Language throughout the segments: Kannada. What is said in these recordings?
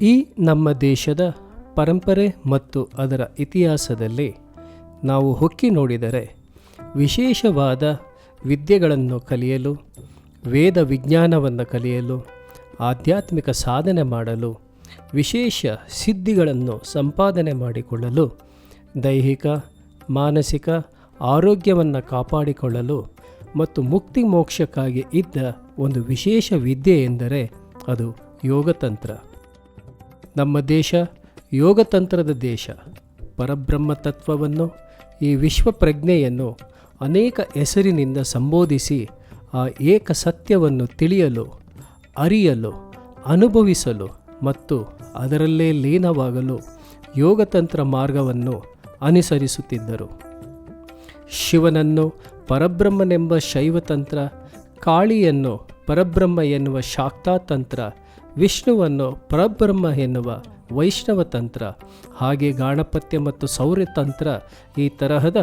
ಈ ನಮ್ಮ ದೇಶದ ಪರಂಪರೆ ಮತ್ತು ಅದರ ಇತಿಹಾಸದಲ್ಲಿ ನಾವು ಹೊಕ್ಕಿ ನೋಡಿದರೆ ವಿಶೇಷವಾದ ವಿದ್ಯೆಗಳನ್ನು ಕಲಿಯಲು, ವೇದ ವಿಜ್ಞಾನವನ್ನು ಕಲಿಯಲು, ಆಧ್ಯಾತ್ಮಿಕ ಸಾಧನೆ ಮಾಡಲು, ವಿಶೇಷ ಸಿದ್ಧಿಗಳನ್ನು ಸಂಪಾದನೆ ಮಾಡಿಕೊಳ್ಳಲು, ದೈಹಿಕ, ಮಾನಸಿಕ ಆರೋಗ್ಯವನ್ನು ಕಾಪಾಡಿಕೊಳ್ಳಲು ಮತ್ತು ಮುಕ್ತಿ ಮೋಕ್ಷಕ್ಕಾಗಿ ಇದ್ದ ಒಂದು ವಿಶೇಷ ವಿದ್ಯೆ ಎಂದರೆ ಅದು ಯೋಗತಂತ್ರ. ನಮ್ಮ ದೇಶ ಯೋಗತಂತ್ರದ ದೇಶ. ಪರಬ್ರಹ್ಮ ತತ್ವವನ್ನು, ಈ ವಿಶ್ವ ಪ್ರಜ್ಞೆಯನ್ನು ಅನೇಕ ಹೆಸರಿನಿಂದ ಸಂಬೋಧಿಸಿ ಆ ಏಕ ಸತ್ಯವನ್ನು ತಿಳಿಯಲು, ಅರಿಯಲು, ಅನುಭವಿಸಲು ಮತ್ತು ಅದರಲ್ಲೇ ಲೀನವಾಗಲು ಯೋಗತಂತ್ರ ಮಾರ್ಗವನ್ನು ಅನುಸರಿಸುತ್ತಿದ್ದರು. ಶಿವನನ್ನು ಪರಬ್ರಹ್ಮನೆಂಬ ಶೈವತಂತ್ರ, ಕಾಳಿಯನ್ನು ಪರಬ್ರಹ್ಮ ಎನ್ನುವ ಶಾಕ್ತಾತಂತ್ರ ವಿಷ್ಣುವನ್ನು ಪರಬ್ರಹ್ಮ ಎನ್ನುವ ವೈಷ್ಣವ ತಂತ್ರ, ಹಾಗೆ ಗಾಣಪತ್ಯ ಮತ್ತು ಸೌರ್ಯತಂತ್ರ ಈ ತರಹದ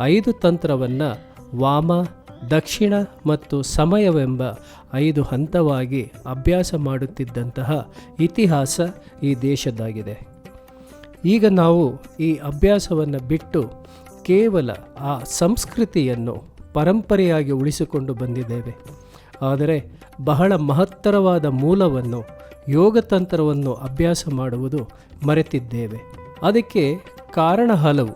ಐದು ತಂತ್ರವನ್ನು ವಾಮ, ದಕ್ಷಿಣ ಮತ್ತು ಸಮಯವೆಂಬ ಐದು ಹಂತವಾಗಿ ಅಭ್ಯಾಸ ಮಾಡುತ್ತಿದ್ದಂತಹ ಇತಿಹಾಸ ಈ ದೇಶದ್ದಾಗಿದೆ. ಈಗ ನಾವು ಈ ಅಭ್ಯಾಸವನ್ನು ಬಿಟ್ಟು ಕೇವಲ ಆ ಸಂಸ್ಕೃತಿಯನ್ನು ಪರಂಪರೆಯಾಗಿ ಉಳಿಸಿಕೊಂಡು ಬಂದಿದ್ದೇವೆ. ಆದರೆ ಬಹಳ ಮಹತ್ತರವಾದ ಮೂಲವನ್ನು, ಯೋಗತಂತ್ರವನ್ನು ಅಭ್ಯಾಸ ಮಾಡುವುದು ಮರೆತಿದ್ದೇವೆ. ಅದಕ್ಕೆ ಕಾರಣ ಹಲವು.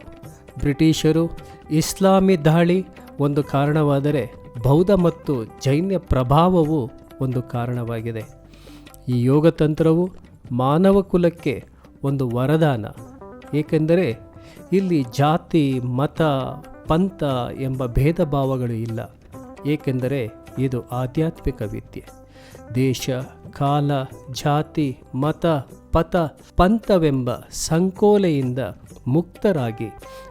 ಬ್ರಿಟಿಷರು ಇಸ್ಲಾಮಿ ದಾಳಿ ಒಂದು ಕಾರಣವಾದರೆ ಬೌದ್ಧ ಮತ್ತು ಜೈನ ಪ್ರಭಾವವು ಒಂದು ಕಾರಣವಾಗಿದೆ. ಈ ಯೋಗತಂತ್ರವು ಮಾನವ ಕುಲಕ್ಕೆ ಒಂದು ವರದಾನ. ಏಕೆಂದರೆ ಇಲ್ಲಿ ಜಾತಿ, ಮತ, ಪಂಥ ಎಂಬ ಭೇದ ಭಾವಗಳು ಇಲ್ಲ. ಏಕೆಂದರೆ ಇದು ಆಧ್ಯಾತ್ಮಿಕ ವಿದ್ಯೆ. ದೇಶ, ಕಾಲ, ಜಾತಿ, ಮತ, ಪಥ, ಪಂಥವೆಂಬ ಸಂಕೋಲೆಯಿಂದ ಮುಕ್ತರಾಗಿ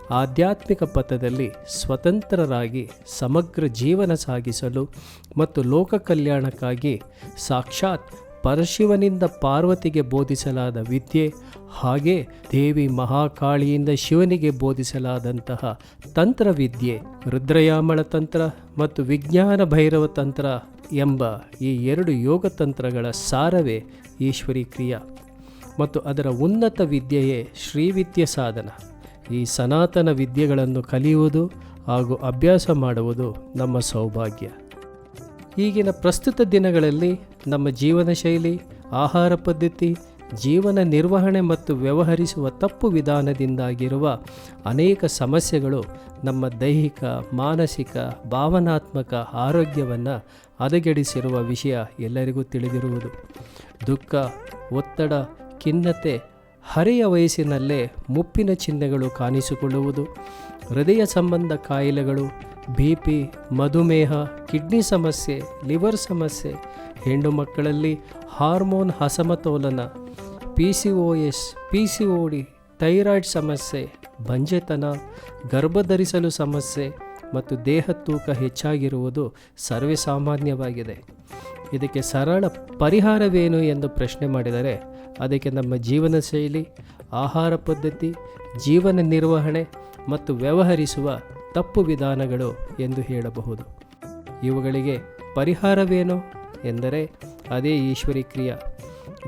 ಆಧ್ಯಾತ್ಮಿಕ ಪಥದಲ್ಲಿ ಸ್ವತಂತ್ರರಾಗಿ ಸಮಗ್ರ ಜೀವನ ಸಾಗಿಸಲು ಮತ್ತು ಲೋಕ ಕಲ್ಯಾಣಕ್ಕಾಗಿ ಸಾಕ್ಷಾತ್ ಪರಶಿವನಿಂದ ಪಾರ್ವತಿಗೆ ಬೋಧಿಸಲಾದ ವಿದ್ಯೆ ಹಾಗೆ ದೇವಿ ಮಹಾಕಾಳಿಯಿಂದ ಶಿವನಿಗೆ ಬೋಧಿಸಲಾದಂತಹ ತಂತ್ರವಿದ್ಯೆ, ರುದ್ರಯಾಮಳ ತಂತ್ರ ಮತ್ತು ವಿಜ್ಞಾನ ಭೈರವ ತಂತ್ರ ಎಂಬ ಈ ಎರಡು ಯೋಗ ತಂತ್ರಗಳ ಸಾರವೇ ಈಶ್ವರಿ ಕ್ರಿಯಾ. ಮತ್ತು ಅದರ ಉನ್ನತ ವಿದ್ಯೆಯೇ ಶ್ರೀವಿದ್ಯೆ ಸಾಧನ. ಈ ಸನಾತನ ವಿದ್ಯೆಗಳನ್ನು ಕಲಿಯುವುದು ಹಾಗೂ ಅಭ್ಯಾಸ ಮಾಡುವುದು ನಮ್ಮ ಸೌಭಾಗ್ಯ. ಈಗಿನ ಪ್ರಸ್ತುತ ದಿನಗಳಲ್ಲಿ ನಮ್ಮ ಜೀವನ ಶೈಲಿ, ಆಹಾರ ಪದ್ಧತಿ, ಜೀವನ ನಿರ್ವಹಣೆ ಮತ್ತು ವ್ಯವಹರಿಸುವ ತಪ್ಪು ವಿಧಾನದಿಂದಾಗಿರುವ ಅನೇಕ ಸಮಸ್ಯೆಗಳು ನಮ್ಮ ದೈಹಿಕ, ಮಾನಸಿಕ, ಭಾವನಾತ್ಮಕ ಆರೋಗ್ಯವನ್ನು ಹದಗೆಡಿಸಿರುವ ವಿಷಯ ಎಲ್ಲರಿಗೂ ತಿಳಿದಿರುವುದು. ದುಃಖ, ಒತ್ತಡ, ಖಿನ್ನತೆ, ಹರೆಯ ವಯಸ್ಸಿನಲ್ಲೇ ಮುಪ್ಪಿನ ಚಿಹ್ನೆಗಳು ಕಾಣಿಸಿಕೊಳ್ಳುವುದು. ಹೃದಯ ಸಂಬಂಧ ಕಾಯಿಲೆಗಳು ಬಿ ಪಿ ಮಧುಮೇಹ ಕಿಡ್ನಿ ಸಮಸ್ಯೆ ಲಿವರ್ ಸಮಸ್ಯೆ, ಹೆಣ್ಣು ಮಕ್ಕಳಲ್ಲಿ ಹಾರ್ಮೋನ್ ಅಸಮತೋಲನ P C O S P C O D thyroid ಸಮಸ್ಯೆ, ಬಂಜೆತನ, ಗರ್ಭಧರಿಸಲು ಸಮಸ್ಯೆ ಮತ್ತು ದೇಹ ತೂಕ ಹೆಚ್ಚಾಗಿರುವುದು ಸರ್ವೇಸಾಮಾನ್ಯವಾಗಿದೆ ಇದಕ್ಕೆ ಸರಳ ಪರಿಹಾರವೇನು ಎಂದು ಪ್ರಶ್ನೆ ಮಾಡಿದರೆ, ಅದಕ್ಕೆ ನಮ್ಮ ಜೀವನ ಶೈಲಿ, ಆಹಾರ ಪದ್ಧತಿ, ಜೀವನ ನಿರ್ವಹಣೆ ಮತ್ತು ವ್ಯವಹರಿಸುವ ತಪ್ಪು ವಿಧಾನಗಳು ಎಂದು ಹೇಳಬಹುದು. ಇವುಗಳಿಗೆ ಪರಿಹಾರವೇನು? ಎಂದರೆ ಅದೇ ಈಶ್ವರಿ ಕ್ರಿಯೆ.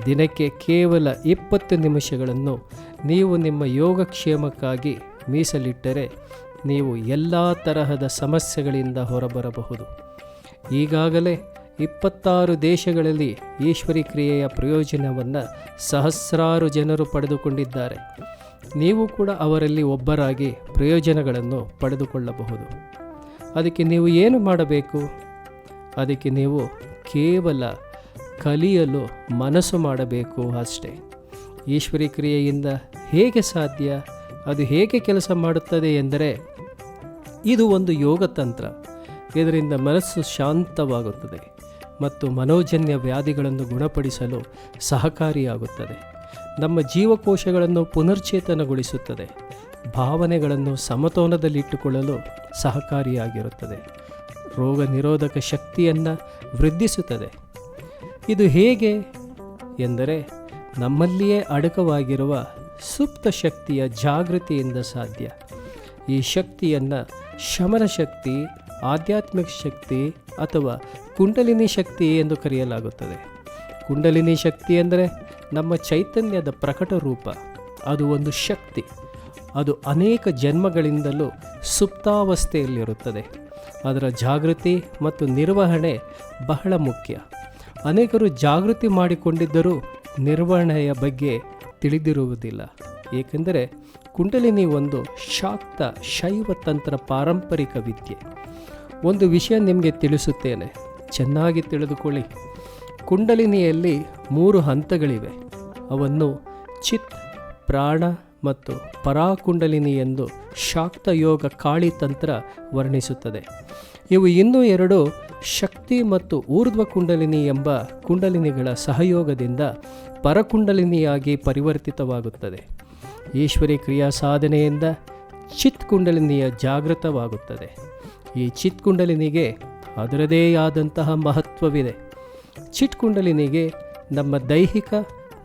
ದಿನಕ್ಕೆ ಕೇವಲ ಇಪ್ಪತ್ತು ನಿಮಿಷಗಳನ್ನು ನೀವು ನಿಮ್ಮ ಯೋಗಕ್ಷೇಮಕ್ಕಾಗಿ ಮೀಸಲಿಟ್ಟರೆ ನೀವು ಎಲ್ಲ ತರಹದ ಸಮಸ್ಯೆಗಳಿಂದ ಹೊರಬರಬಹುದು. ಈಗಾಗಲೇ ಇಪ್ಪತ್ತಾರು ದೇಶಗಳಲ್ಲಿ ಈಶ್ವರಿ ಕ್ರಿಯೆಯ ಪ್ರಯೋಜನವನ್ನು ಸಹಸ್ರಾರು ಜನರು ಪಡೆದುಕೊಂಡಿದ್ದಾರೆ. ನೀವು ಕೂಡ ಅವರಲ್ಲಿ ಒಬ್ಬರಾಗಿ ಪ್ರಯೋಜನಗಳನ್ನು ಪಡೆದುಕೊಳ್ಳಬಹುದು. ಅದಕ್ಕೆ ನೀವು ಏನು ಮಾಡಬೇಕು? ಅದಕ್ಕೆ ನೀವು ಕೇವಲ ಕಲಿಯಲು ಮನಸ್ಸು ಮಾಡಬೇಕು ಅಷ್ಟೇ. ಈಶ್ವರಿ ಕ್ರಿಯೆಯಿಂದ ಹೇಗೆ ಸಾಧ್ಯ? ಅದು ಹೇಗೆ ಕೆಲಸ ಮಾಡುತ್ತದೆ ಎಂದರೆ, ಇದು ಒಂದು ಯೋಗ ತಂತ್ರ. ಇದರಿಂದ ಮನಸ್ಸು ಶಾಂತವಾಗುತ್ತದೆ ಮತ್ತು ಮನೋಜನ್ಯ ವ್ಯಾಧಿಗಳನ್ನು ಗುಣಪಡಿಸಲು ಸಹಕಾರಿಯಾಗುತ್ತದೆ. ನಮ್ಮ ಜೀವಕೋಶಗಳನ್ನು ಪುನರ್ಚೇತನಗೊಳಿಸುತ್ತದೆ. ಭಾವನೆಗಳನ್ನು ಸಮತೋಲನದಲ್ಲಿಟ್ಟುಕೊಳ್ಳಲು ಸಹಕಾರಿಯಾಗಿರುತ್ತದೆ. ರೋಗ ನಿರೋಧಕ ಶಕ್ತಿಯನ್ನು ವೃದ್ಧಿಸುತ್ತದೆ. ಇದು ಹೇಗೆ ಎಂದರೆ ನಮ್ಮಲ್ಲಿಯೇ ಅಡಕವಾಗಿರುವ ಸುಪ್ತ ಶಕ್ತಿಯ ಜಾಗೃತಿಯಿಂದ ಸಾಧ್ಯ. ಈ ಶಕ್ತಿಯನ್ನು ಶಮನ ಶಕ್ತಿ, ಆಧ್ಯಾತ್ಮಿಕ ಶಕ್ತಿ ಅಥವಾ ಕುಂಡಲಿನಿ ಶಕ್ತಿ ಎಂದು ಕರೆಯಲಾಗುತ್ತದೆ. ಕುಂಡಲಿನಿ ಶಕ್ತಿ ಅಂದರೆ ನಮ್ಮ ಚೈತನ್ಯದ ಪ್ರಕಟ ರೂಪ. ಅದು ಒಂದು ಶಕ್ತಿ. ಅದು ಅನೇಕ ಜನ್ಮಗಳಿಂದಲೂ ಸುಪ್ತಾವಸ್ಥೆಯಲ್ಲಿರುತ್ತದೆ. ಅದರ ಜಾಗೃತಿ ಮತ್ತು ನಿರ್ವಹಣೆ ಬಹಳ ಮುಖ್ಯ. ಅನೇಕರು ಜಾಗೃತಿ ಮಾಡಿಕೊಂಡಿದ್ದರೂ ನಿರ್ವಹಣೆಯ ಬಗ್ಗೆ ತಿಳಿದಿರುವುದಿಲ್ಲ. ಏಕೆಂದರೆ ಕುಂಡಲಿನಿ ಒಂದು ಶಾಕ್ತ ಶೈವ ತಂತ್ರ ಪಾರಂಪರಿಕ ವಿದ್ಯೆ. ಒಂದು ವಿಷಯ ನಿಮಗೆ ತಿಳಿಸುತ್ತೇನೆ. ಚೆನ್ನಾಗಿ ತಿಳಿದುಕೊಳ್ಳಿ. ಕುಂಡಲಿನಿಯಲ್ಲಿ ಮೂರು ಹಂತಗಳಿವೆ. ಅವನ್ನು ಚಿತ್, ಪ್ರಾಣ ಮತ್ತು ಪರಾಕುಂಡಲಿನಿ ಎಂದು ಶಾಕ್ತ ಯೋಗ ಕಾಳಿ ತಂತ್ರ ವರ್ಣಿಸುತ್ತದೆ. ಇವು ಇನ್ನೂ ಎರಡು ಶಕ್ತಿ ಮತ್ತು ಊರ್ಧ್ವ ಕುಂಡಲಿನಿ ಎಂಬ ಕುಂಡಲಿನಿಗಳ ಸಹಯೋಗದಿಂದ ಪರಕುಂಡಲಿನಿಯಾಗಿ ಪರಿವರ್ತಿತವಾಗುತ್ತದೆ. ಈಶ್ವರಿ ಕ್ರಿಯಾ ಸಾಧನೆಯಿಂದ ಚಿತ್ ಕುಂಡಲಿನಿಯ ಜಾಗೃತವಾಗುತ್ತದೆ. ಈ ಚಿತ್ ಕುಂಡಲಿನಿಗೆ ಅದರದೇ ಆದಂತಹ ಮಹತ್ವವಿದೆ. ಚಿಟ್ ಕುಂಡಲಿನಿಗೆ ನಮ್ಮ ದೈಹಿಕ,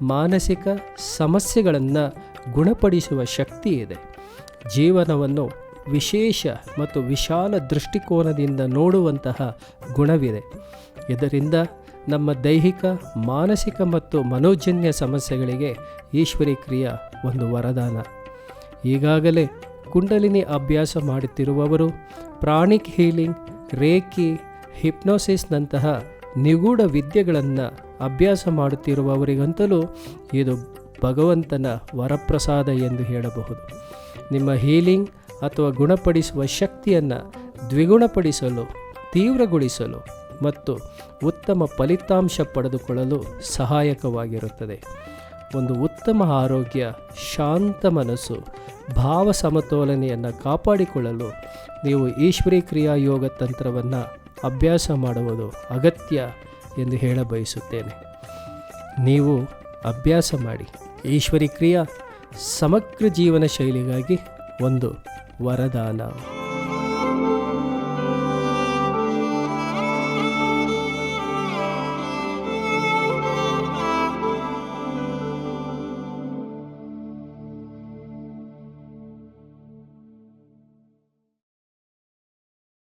ಮಾನಸಿಕ ಸಮಸ್ಯೆಗಳನ್ನು ಗುಣಪಡಿಸುವ ಶಕ್ತಿ ಇದೆ. ಜೀವನವನ್ನು ವಿಶೇಷ ಮತ್ತು ವಿಶಾಲ ದೃಷ್ಟಿಕೋನದಿಂದ ನೋಡುವಂತಹ ಗುಣವಿದೆ. ಇದರಿಂದ ನಮ್ಮ ದೈಹಿಕ, ಮಾನಸಿಕ ಮತ್ತು ಮನೋಜನ್ಯ ಸಮಸ್ಯೆಗಳಿಗೆ ಈಶ್ವರಿ ಕ್ರಿಯಾ ಒಂದು ವರದಾನ. ಈಗಾಗಲೇ ಕುಂಡಲಿನಿ ಅಭ್ಯಾಸ ಮಾಡುತ್ತಿರುವವರು ಪ್ರಾಣಿಕ್ ಹೀಲಿಂಗ್, ರೇಕಿ, ಹಿಪ್ನೋಸಿಸ್ನಂತಹ ನಿಗೂಢ ವಿದ್ಯೆಗಳನ್ನು ಅಭ್ಯಾಸ ಮಾಡುತ್ತಿರುವವರಿಗಂತಲೂ ಇದು ಭಗವಂತನ ವರಪ್ರಸಾದ ಎಂದು ಹೇಳಬಹುದು. ನಿಮ್ಮ ಹೀಲಿಂಗ್ ಅಥವಾ ಗುಣಪಡಿಸುವ ಶಕ್ತಿಯನ್ನು ದ್ವಿಗುಣಪಡಿಸಲು, ತೀವ್ರಗೊಳಿಸಲು ಮತ್ತು ಉತ್ತಮ ಫಲಿತಾಂಶ ಪಡೆದುಕೊಳ್ಳಲು ಸಹಾಯಕವಾಗಿರುತ್ತದೆ. ಒಂದು ಉತ್ತಮ ಆರೋಗ್ಯ, ಶಾಂತ ಮನಸ್ಸು ಭಾವ ಸಮತೋಲನೆಯನ್ನು ಕಾಪಾಡಿಕೊಳ್ಳಲು ನೀವು ಈಶ್ವರಿ ಕ್ರಿಯಾ ಯೋಗ ತಂತ್ರವನ್ನು ಅಭ್ಯಾಸ ಮಾಡುವುದು ಅಗತ್ಯ ಎಂದು ಹೇಳ ಬಯಸುತ್ತೇನೆ. ನೀವು ಅಭ್ಯಾಸ ಮಾಡಿ ಈಶ್ವರಿ ಕ್ರಿಯಾ ಸಮಗ್ರ ಜೀವನ ಶೈಲಿಗಾಗಿ ಒಂದು ವರದಾನ.